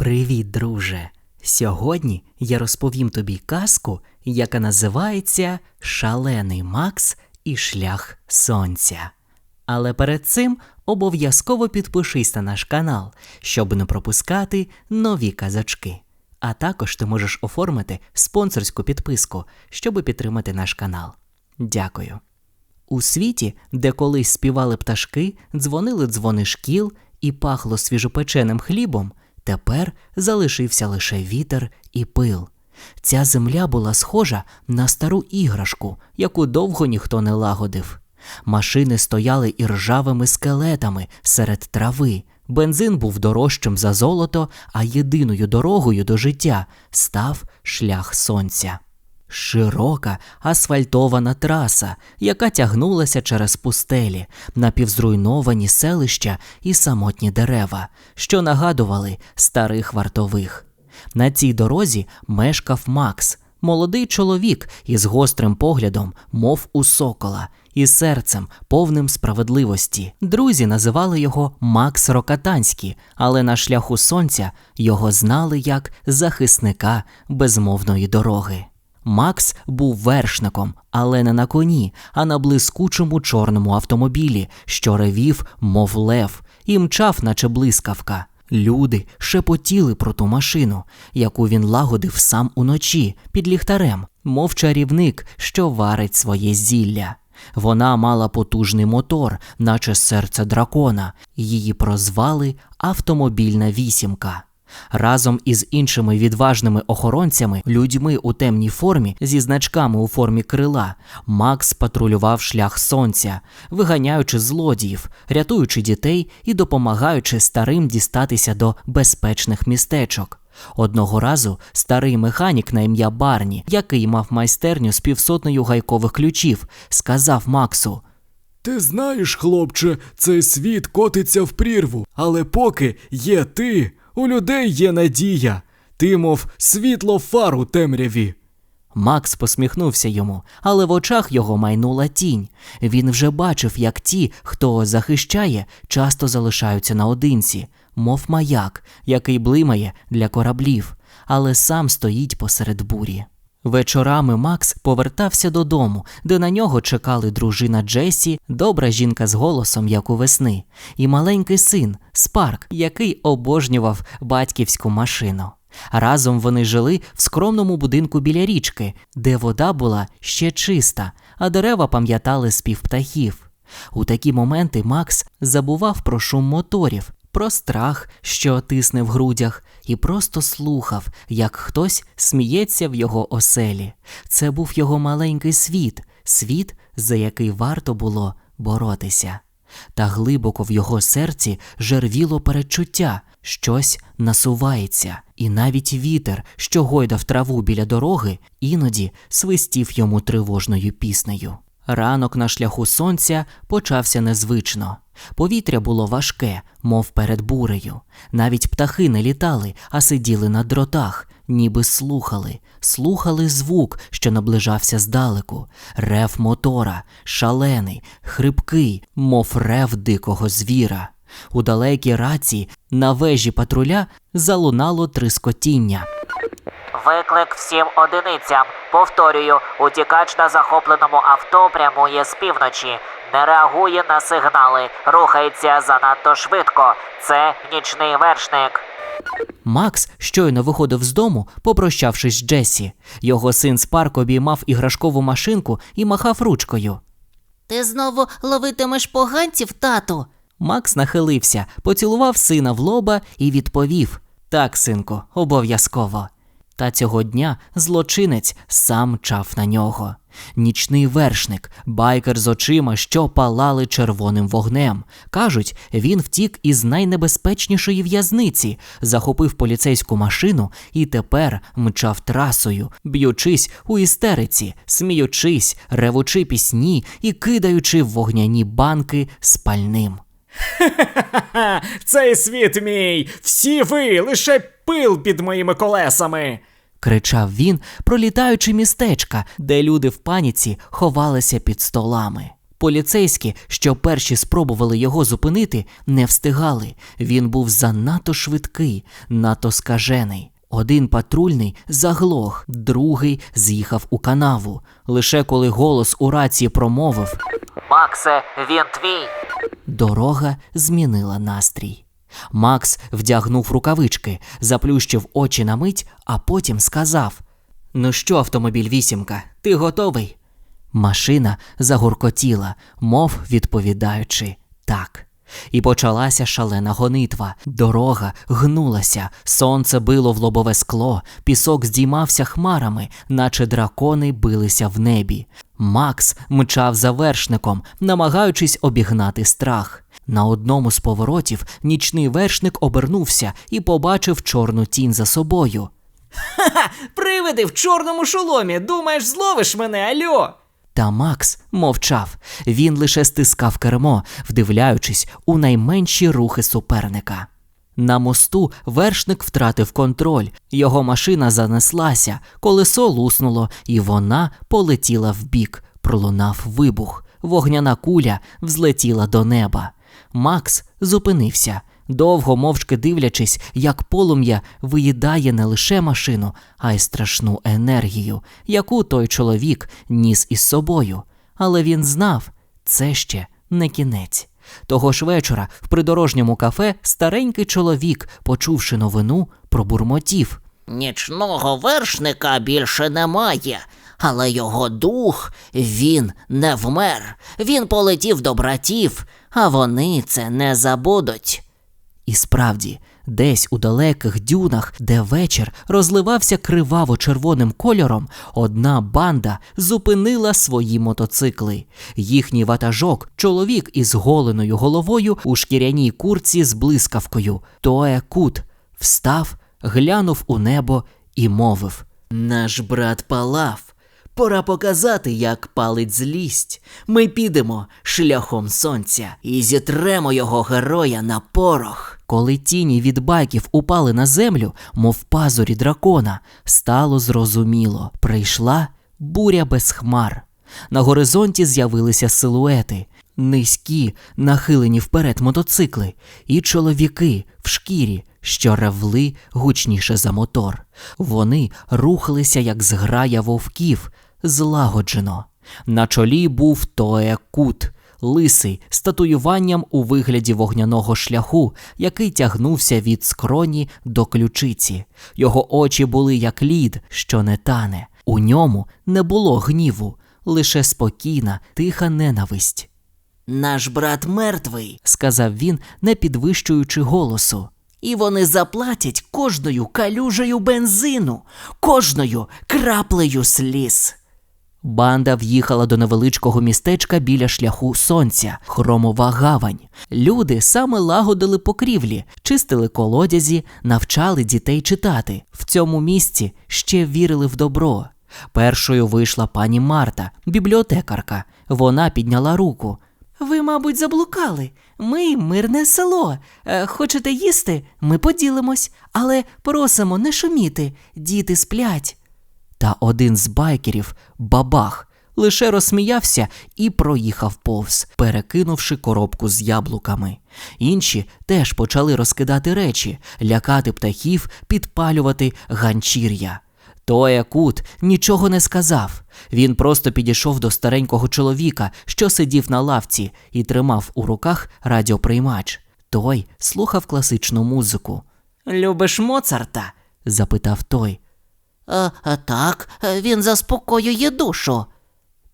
Привіт, друже! Сьогодні я розповім тобі казку, яка називається Шалений Макс і шлях сонця. Але перед цим обов'язково підпишись на наш канал, щоб не пропускати нові казочки. А також ти можеш оформити спонсорську підписку, щоб підтримати наш канал. Дякую. У світі, де колись співали пташки, дзвонили дзвони шкіл і пахло свіжопеченим хлібом, тепер залишився лише вітер і пил. Ця земля була схожа на стару іграшку, яку довго ніхто не лагодив. Машини стояли іржавими скелетами серед трави. Бензин був дорожчим за золото, а єдиною дорогою до життя став шлях сонця. Широка асфальтована траса, яка тягнулася через пустелі, напівзруйновані селища і самотні дерева, що нагадували старих вартових. На цій дорозі мешкав Макс, молодий чоловік із гострим поглядом, мов у сокола, і серцем, повним справедливості. Друзі називали його Макс Рокатанський, але на шляху сонця його знали як захисника безмовної дороги. Макс був вершником, але не на коні, а на блискучому чорному автомобілі, що ревів, мов лев, і мчав, наче блискавка. Люди шепотіли про ту машину, яку він лагодив сам уночі під ліхтарем, мов чарівник, що варить своє зілля. Вона мала потужний мотор, наче серце дракона, її прозвали автомобільна вісімка. Разом із іншими відважними охоронцями, людьми у темній формі зі значками у формі крила, Макс патрулював шлях сонця, виганяючи злодіїв, рятуючи дітей і допомагаючи старим дістатися до безпечних містечок. Одного разу старий механік на ім'я Барні, який мав майстерню з півсотнею гайкових ключів, сказав Максу. Ти знаєш, хлопче, цей світ котиться в прірву, але поки є ти, у людей є надія. Ти, мов світло фар у темряві. Макс посміхнувся йому, але в очах його майнула тінь. Він вже бачив, як ті, хто захищає, часто залишаються наодинці, мов маяк, який блимає для кораблів, але сам стоїть посеред бурі. Вечорами Макс повертався додому, де на нього чекали дружина Джесі, добра жінка з голосом, як у весни, і маленький син Спарк, який обожнював батьківську машину. Разом вони жили в скромному будинку біля річки, де вода була ще чиста, а дерева пам'ятали спів птахів. У такі моменти Макс забував про шум моторів, про страх, що тисне в грудях, і просто слухав, як хтось сміється в його оселі. Це був його маленький світ, світ, за який варто було боротися. Та глибоко в його серці жервіло перечуття, щось насувається, і навіть вітер, що гойдав траву біля дороги, іноді свистів йому тривожною піснею. Ранок на шляху сонця почався незвично. Повітря було важке, мов перед бурею. Навіть птахи не літали, а сиділи на дротах, ніби слухали, слухали звук, що наближався здалеку, рев мотора, шалений, хрипкий, мов рев дикого звіра. У далекій рації на вежі патруля залунало трискотіння. Виклик всім одиницям. Повторюю, утікач на захопленому авто прямує з півночі. Не реагує на сигнали, рухається занадто швидко. Це нічний вершник. Макс щойно виходив з дому, попрощавшись з Джесі. Його син Спарк обіймав іграшкову машинку і махав ручкою. Ти знову ловитимеш поганців, тату? Макс нахилився, поцілував сина в лоба і відповів: Так, синку, обов'язково. Та цього дня злочинець сам чав на нього. Нічний вершник, байкер з очима, що палали червоним вогнем. Кажуть, він втік із найнебезпечнішої в'язниці, захопив поліцейську машину і тепер мчав трасою, б'ючись у істериці, сміючись, ревучи пісні і кидаючи в вогняні банки спальним. Ха-ха, цей світ мій! Всі ви лише пил під моїми колесами. Кричав він, пролітаючи містечка, де люди в паніці ховалися під столами. Поліцейські, що перші спробували його зупинити, не встигали. Він був занадто швидкий, надто скажений. Один патрульний заглох, другий з'їхав у канаву. Лише коли голос у рації промовив, Максе, він твій. Дорога змінила настрій. Макс вдягнув рукавички, заплющив очі на мить, а потім сказав: Ну що, автомобіль вісімка, ти готовий? Машина загуркотіла, мов відповідаючи так. І почалася шалена гонитва. Дорога гнулася, сонце било в лобове скло, пісок здіймався хмарами, наче дракони билися в небі. Макс мчав за вершником, намагаючись обігнати страх. На одному з поворотів нічний вершник обернувся і побачив чорну тінь за собою. Ха! Привиди в чорному шоломі. Думаєш, зловиш мене, альо? Та Макс мовчав. Він лише стискав кермо, вдивляючись у найменші рухи суперника. На мосту вершник втратив контроль, його машина занеслася, колесо луснуло, і вона полетіла вбік. Пролунав вибух. Вогняна куля взлетіла до неба. Макс зупинився, довго мовчки дивлячись, як полум'я виїдає не лише машину, а й страшну енергію, яку той чоловік ніс із собою. Але він знав, це ще не кінець. Того ж вечора в придорожньому кафе старенький чоловік, почувши новину, пробурмотів. Нічного вершника більше немає, але його дух він не вмер. Він полетів до братів, а вони це не забудуть. І справді, десь у далеких дюнах, де вечір розливався криваво червоним кольором, одна банда зупинила свої мотоцикли. Їхній ватажок, чоловік із голеною головою у шкіряній курці з блискавкою, Тоe Кут, встав, глянув у небо і мовив: Наш брат палав. Пора показати, як палить злість. Ми підемо шляхом сонця і зітремо його героя на порох. Коли тіні від байків упали на землю, мов пазурі дракона, стало зрозуміло. Прийшла буря без хмар. На горизонті з'явилися силуети, низькі, нахилені вперед мотоцикли, і чоловіки в шкірі, що ревли гучніше за мотор. Вони рухалися, як зграя вовків, злагоджено. На чолі був Тоe Кут, лисий з татуюванням у вигляді вогняного шляху, який тягнувся від скроні до ключиці. Його очі були як лід, що не тане. У ньому не було гніву, лише спокійна, тиха ненависть. Наш брат мертвий, сказав він, не підвищуючи голосу. і вони заплатять кожною калюжею бензину, кожною краплею сліз. Банда в'їхала до невеличкого містечка біля шляху сонця, хромова гавань. Люди саме лагодили покрівлі, чистили колодязі, навчали дітей читати. В цьому місці ще вірили в добро. Першою вийшла пані Марта, бібліотекарка. Вона підняла руку. Ви, мабуть, заблукали. Ми мирне село. Е, Хочете їсти? Ми поділимось, але просимо не шуміти. Діти сплять. Та один з байкерів, бабах, лише розсміявся і проїхав повз, перекинувши коробку з яблуками. Інші теж почали розкидати речі, лякати птахів, підпалювати ганчір'я. Тоя Кут нічого не сказав. Він просто підійшов до старенького чоловіка, що сидів на лавці, і тримав у руках радіоприймач. Той слухав класичну музику. Любиш Моцарта? запитав той. Е, е, так, е, він заспокоює душу.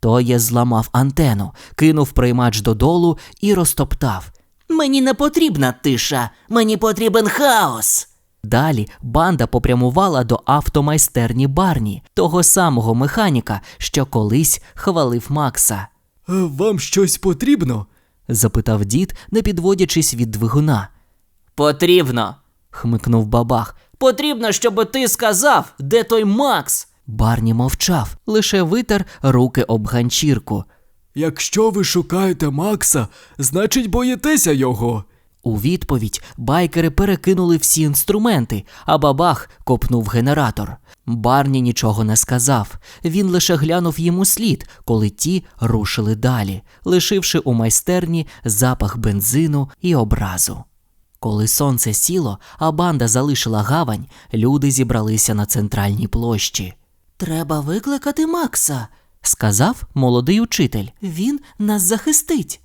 Тоє зламав антену, кинув приймач додолу і розтоптав. Мені не потрібна тиша, мені потрібен хаос. Далі банда попрямувала до автомайстерні Барні, того самого механіка, що колись хвалив Макса. «Е, Вам щось потрібно? запитав дід, не підводячись від двигуна. Потрібно. хмикнув бабах. Потрібно, щоб ти сказав, де той Макс. Барні мовчав, лише витер руки об ганчірку. Якщо ви шукаєте Макса, значить боїтеся його. У відповідь байкери перекинули всі інструменти, а бабах копнув генератор. Барні нічого не сказав. Він лише глянув їм у слід, коли ті рушили далі, лишивши у майстерні запах бензину і образу. Коли сонце сіло, а банда залишила гавань, люди зібралися на центральній площі. Треба викликати Макса, сказав молодий учитель. Він нас захистить.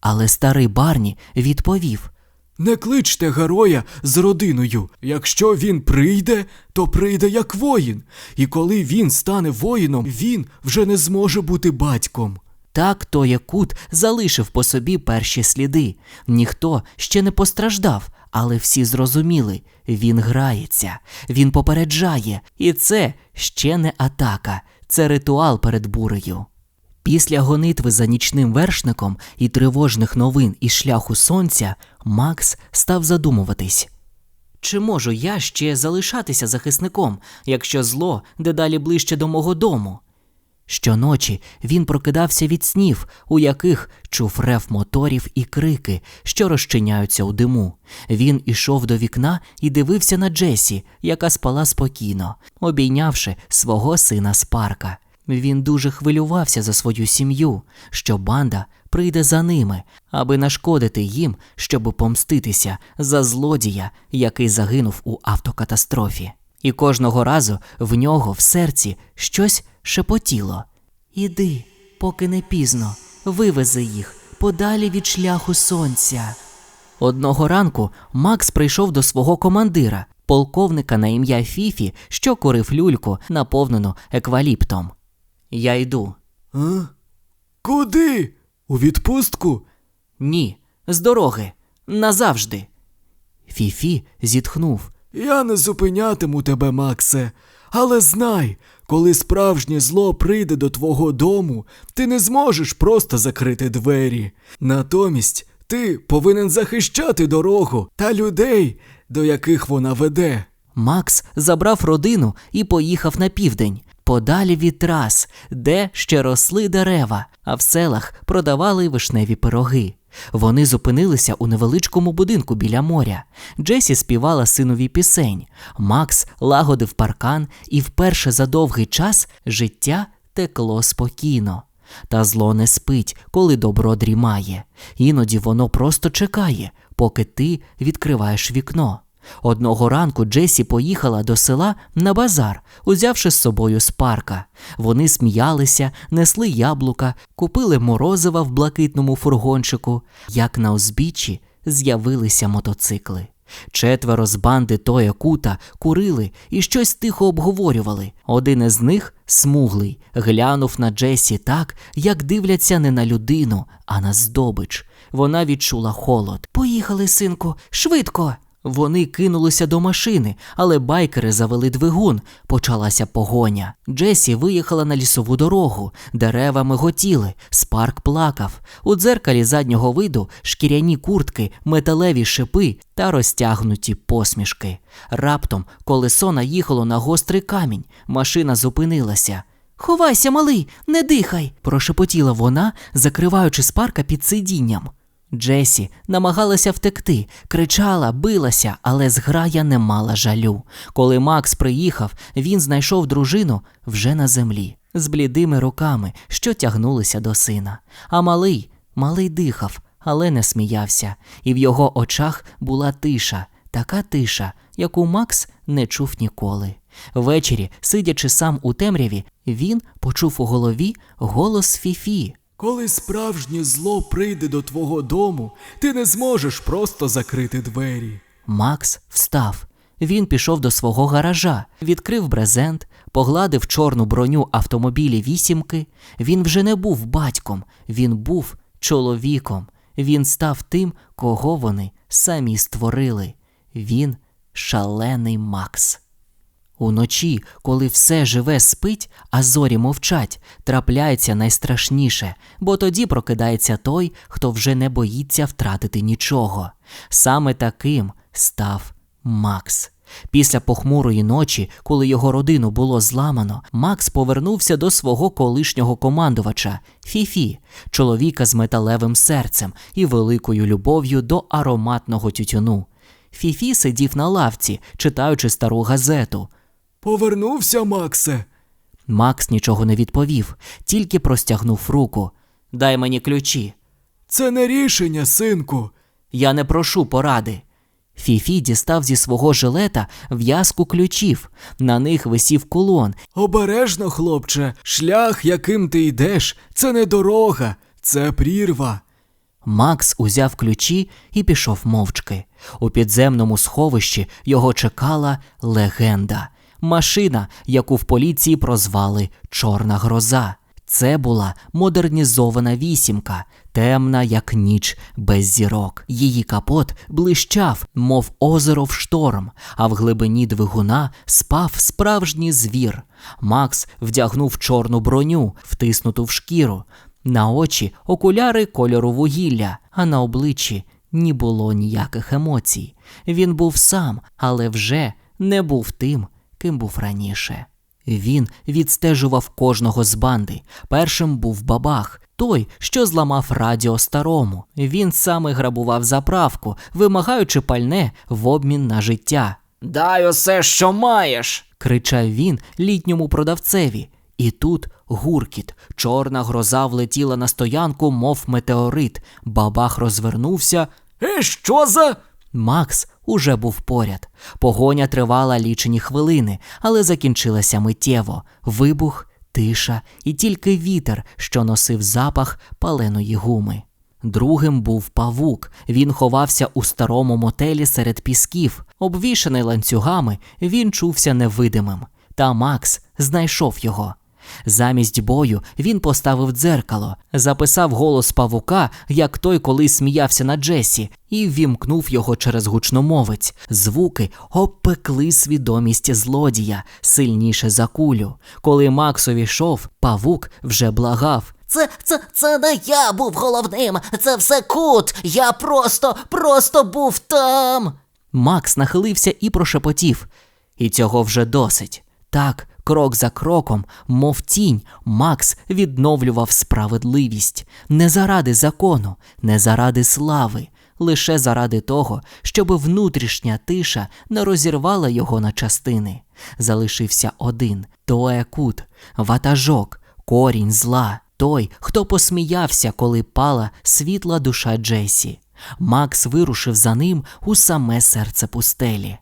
Але старий Барні відповів: Не кличте героя з родиною. Якщо він прийде, то прийде як воїн. І коли він стане воїном, він вже не зможе бути батьком. Так то Якут залишив по собі перші сліди. Ніхто ще не постраждав, але всі зрозуміли він грається, він попереджає, і це ще не атака, це ритуал перед бурею. Після гонитви за нічним вершником і тривожних новин із шляху сонця Макс став задумуватись. Чи можу я ще залишатися захисником, якщо зло дедалі ближче до мого дому? Щоночі він прокидався від снів, у яких чув рев моторів і крики, що розчиняються у диму. Він ішов до вікна і дивився на Джесі, яка спала спокійно, обійнявши свого сина Спарка. Він дуже хвилювався за свою сім'ю, що банда прийде за ними, аби нашкодити їм, щоб помститися за злодія, який загинув у автокатастрофі. І кожного разу в нього в серці щось шепотіло. Іди, поки не пізно, вивези їх подалі від шляху сонця. Одного ранку Макс прийшов до свого командира, полковника на ім'я Фіфі, що курив люльку, наповнену екваліптом. Я йду. А? Куди? У відпустку? Ні, з дороги, назавжди. Фіфі зітхнув. Я не зупинятиму тебе, Максе. Але знай, коли справжнє зло прийде до твого дому, ти не зможеш просто закрити двері. Натомість ти повинен захищати дорогу та людей, до яких вона веде. Макс забрав родину і поїхав на південь, подалі від трас, де ще росли дерева, а в селах продавали вишневі пироги. Вони зупинилися у невеличкому будинку біля моря. Джесі співала синові пісень. Макс лагодив паркан, і вперше за довгий час життя текло спокійно. Та зло не спить, коли добро дрімає. Іноді воно просто чекає, поки ти відкриваєш вікно. Одного ранку Джесі поїхала до села на базар, узявши з собою спарка. Вони сміялися, несли яблука, купили морозива в блакитному фургончику. Як на узбіччі з'явилися мотоцикли. Четверо з банди Тоя Кута курили і щось тихо обговорювали. Один із них, смуглий, глянув на Джесі так, як дивляться не на людину, а на здобич. Вона відчула холод. Поїхали, синку, швидко. Вони кинулися до машини, але байкери завели двигун. Почалася погоня. Джесі виїхала на лісову дорогу, дерева миготіли, спарк плакав. У дзеркалі заднього виду шкіряні куртки, металеві шипи та розтягнуті посмішки. Раптом колесо наїхало на гострий камінь, машина зупинилася. Ховайся, малий, не дихай, прошепотіла вона, закриваючи спарка під сидінням. Джесі намагалася втекти, кричала, билася, але зграя не мала жалю. Коли Макс приїхав, він знайшов дружину вже на землі, з блідими руками, що тягнулися до сина. А малий, малий дихав, але не сміявся, і в його очах була тиша, така тиша, яку Макс не чув ніколи. Ввечері, сидячи сам у темряві, він почув у голові голос Фіфі. Коли справжнє зло прийде до твого дому, ти не зможеш просто закрити двері. Макс встав. Він пішов до свого гаража, відкрив брезент, погладив чорну броню автомобілі вісімки. Він вже не був батьком, він був чоловіком. Він став тим, кого вони самі створили. Він шалений Макс. Уночі, коли все живе спить, а зорі мовчать, трапляється найстрашніше, бо тоді прокидається той, хто вже не боїться втратити нічого. Саме таким став Макс. Після похмурої ночі, коли його родину було зламано, Макс повернувся до свого колишнього командувача Фіфі, чоловіка з металевим серцем і великою любов'ю до ароматного тютюну. Фіфі сидів на лавці, читаючи стару газету. Повернувся, Максе. Макс нічого не відповів, тільки простягнув руку. Дай мені ключі. Це не рішення, синку. Я не прошу поради. Фіфі дістав зі свого жилета в'язку ключів. На них висів кулон. Обережно, хлопче, шлях, яким ти йдеш, це не дорога, це прірва. Макс узяв ключі і пішов мовчки. У підземному сховищі його чекала легенда. Машина, яку в поліції прозвали Чорна гроза. Це була модернізована вісімка, темна, як ніч без зірок. Її капот блищав, мов озеро в шторм, а в глибині двигуна спав справжній звір. Макс вдягнув чорну броню, втиснуту в шкіру. На очі окуляри кольору вугілля, а на обличчі ні було ніяких емоцій. Він був сам, але вже не був тим, ким був раніше. Він відстежував кожного з банди. Першим був бабах, той, що зламав радіо старому. Він саме грабував заправку, вимагаючи пальне в обмін на життя. Дай усе, що маєш. кричав він літньому продавцеві. І тут гуркіт, чорна гроза влетіла на стоянку, мов метеорит. Бабах розвернувся. Е, що за. Макс уже був поряд. Погоня тривала лічені хвилини, але закінчилася миттєво. Вибух, тиша і тільки вітер, що носив запах паленої гуми. Другим був павук. Він ховався у старому мотелі серед пісків. Обвішаний ланцюгами, він чувся невидимим. Та Макс знайшов його. Замість бою він поставив дзеркало, записав голос павука, як той колись сміявся на Джесі, і ввімкнув його через гучномовець. Звуки обпекли свідомість злодія сильніше за кулю. Коли Макс увійшов, павук вже благав. Це, це, це не я був головним, це все кут. Я просто, просто був там. Макс нахилився і прошепотів. І цього вже досить. Так, крок за кроком, мов тінь, Макс відновлював справедливість не заради закону, не заради слави, лише заради того, щоб внутрішня тиша не розірвала його на частини. Залишився один Тоекут, ватажок, корінь зла, той, хто посміявся, коли пала світла душа Джесі. Макс вирушив за ним у саме серце пустелі.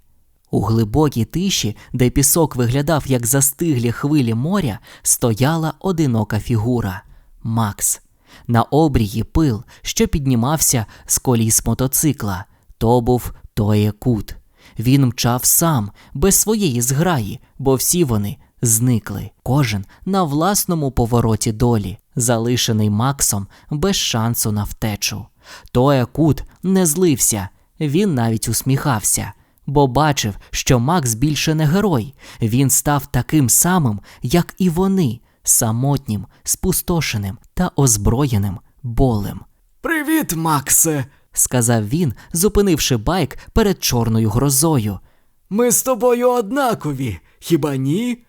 У глибокій тиші, де пісок виглядав як застиглі хвилі моря, стояла одинока фігура Макс. На обрії пил, що піднімався з коліс мотоцикла. То був Тоєкут. Він мчав сам, без своєї зграї, бо всі вони зникли, кожен на власному повороті долі, залишений Максом без шансу на втечу. Тоекут не злився, він навіть усміхався, бо бачив, що Макс більше не герой, він став таким самим, як і вони, самотнім, спустошеним та озброєним болем. Привіт, Максе. Сказав він, зупинивши байк перед чорною грозою. Ми з тобою однакові, хіба ні?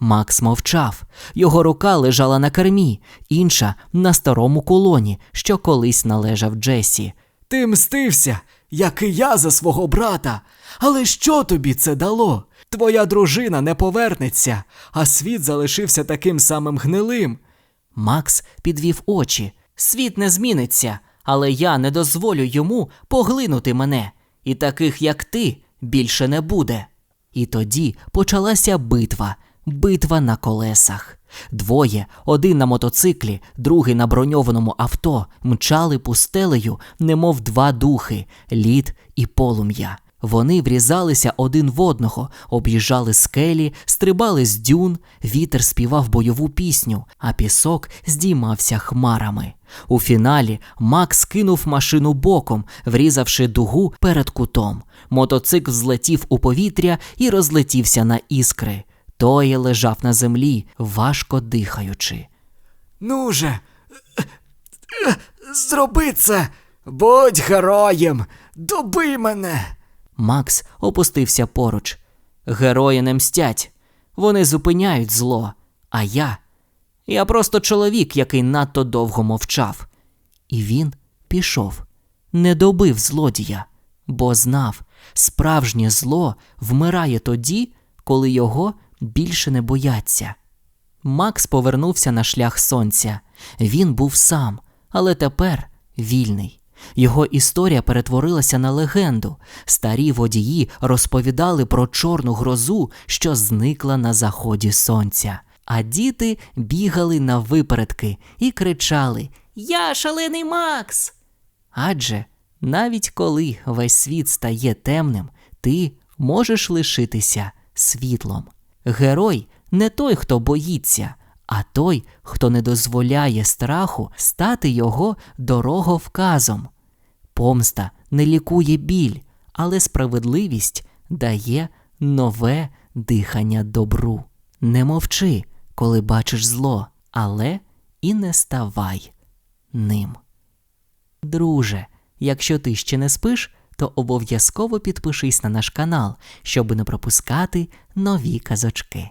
Макс мовчав. Його рука лежала на кермі, інша на старому колоні, що колись належав Джесі. Ти мстився, як і я за свого брата. Але що тобі це дало? Твоя дружина не повернеться, а світ залишився таким самим гнилим. Макс підвів очі. Світ не зміниться, але я не дозволю йому поглинути мене, і таких, як ти, більше не буде. І тоді почалася битва, битва на колесах. Двоє, один на мотоциклі, другий на броньованому авто, мчали пустелею, немов два духи лід і полум'я. Вони врізалися один в одного, об'їжджали скелі, стрибали з дюн, вітер співав бойову пісню, а пісок здіймався хмарами. У фіналі Макс кинув машину боком, врізавши дугу перед кутом. Мотоцикл злетів у повітря і розлетівся на іскри. Той лежав на землі, важко дихаючи. Ну же, зроби це, будь героєм, добий мене. Макс опустився поруч. Герої не мстять, вони зупиняють зло. А я. Я просто чоловік, який надто довго мовчав. І він пішов, не добив злодія, бо знав, справжнє зло вмирає тоді, коли його більше не бояться. Макс повернувся на шлях сонця. Він був сам, але тепер вільний. Його історія перетворилася на легенду. Старі водії розповідали про чорну грозу, що зникла на заході сонця. А діти бігали на випередки і кричали Я шалений Макс! Адже навіть коли весь світ стає темним, ти можеш лишитися світлом. Герой не той, хто боїться, а той, хто не дозволяє страху стати його дороговказом. Помста не лікує біль, але справедливість дає нове дихання добру. Не мовчи, коли бачиш зло, але і не ставай ним. Друже, якщо ти ще не спиш, то обов'язково підпишись на наш канал, щоб не пропускати нові казочки.